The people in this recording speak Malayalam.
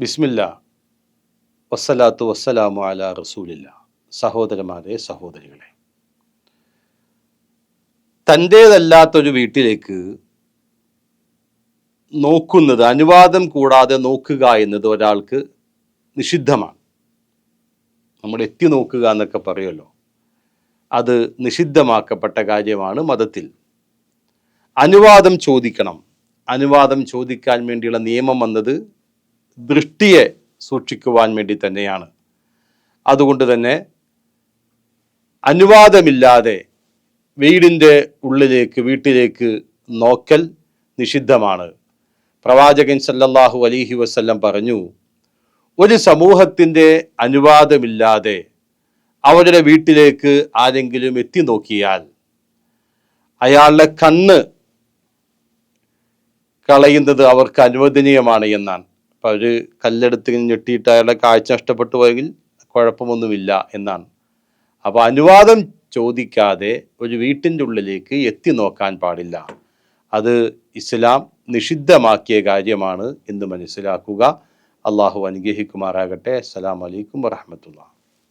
ബിസ്മില്ല. വസ്സലാത്തു വസ്സലാമു അല റസൂലില്ല. സഹോദരന്മാരെ സഹോദരികളെ. തന്റേതല്ലാത്തൊരു വീട്ടിലേക്ക് നോക്കുന്നത് അനുവാദം കൂടാതെ നോക്കുക എന്നത് ഒരാൾക്ക് നിഷിദ്ധമാണ്. നമ്മൾ എത്തി നോക്കുക എന്നൊക്കെ പറയുമല്ലോ. അത് നിഷിദ്ധമാക്കപ്പെട്ട കാര്യമാണ് മതത്തിൽ. അനുവാദം ചോദിക്കണം. അനുവാദം ചോദിക്കാൻ വേണ്ടിയുള്ള നിയമം വന്നത് ദൃഷ്ടിയെ സൂക്ഷിക്കുവാൻ വേണ്ടി തന്നെയാണ്. അതുകൊണ്ട് തന്നെ അനുവാദമില്ലാതെ വീടിന്റെ ഉള്ളിലേക്ക് വീട്ടിലേക്ക് നോക്കൽ നിഷിദ്ധമാണ്. പ്രവാചകൻ സല്ലല്ലാഹു അലൈഹി വസ്ല്ലം പറഞ്ഞു ഒരു സമൂഹത്തിന്റെ അനുവാദമില്ലാതെ അവരുടെ വീട്ടിലേക്ക് ആരെങ്കിലും എത്തി നോക്കിയാൽ അയാളുടെ കണ്ണ് കളയുന്നത് അവർക്ക് അനുവദനീയമാണ് എന്നാണ്. അപ്പം അവർ കല്ലെടുത്ത് ഞെട്ടിയിട്ട് അയാളുടെ കാഴ്ച നഷ്ടപ്പെട്ടു പോയെങ്കിൽ കുഴപ്പമൊന്നുമില്ല എന്നാണ്. അപ്പോൾ അനുവാദം ചോദിക്കാതെ ഒരു വീട്ടിന്റെ ഉള്ളിലേക്ക് എത്തി നോക്കാൻ പാടില്ല. അത് ഇസ്ലാം നിഷിദ്ധമാക്കിയ കാര്യമാണ് എന്ന് മനസ്സിലാക്കുക. അള്ളാഹു അനുഗ്രഹിക്കുമാറാകട്ടെ. അസ്സാം വലൈക്കും വറഹമത്തുള്ള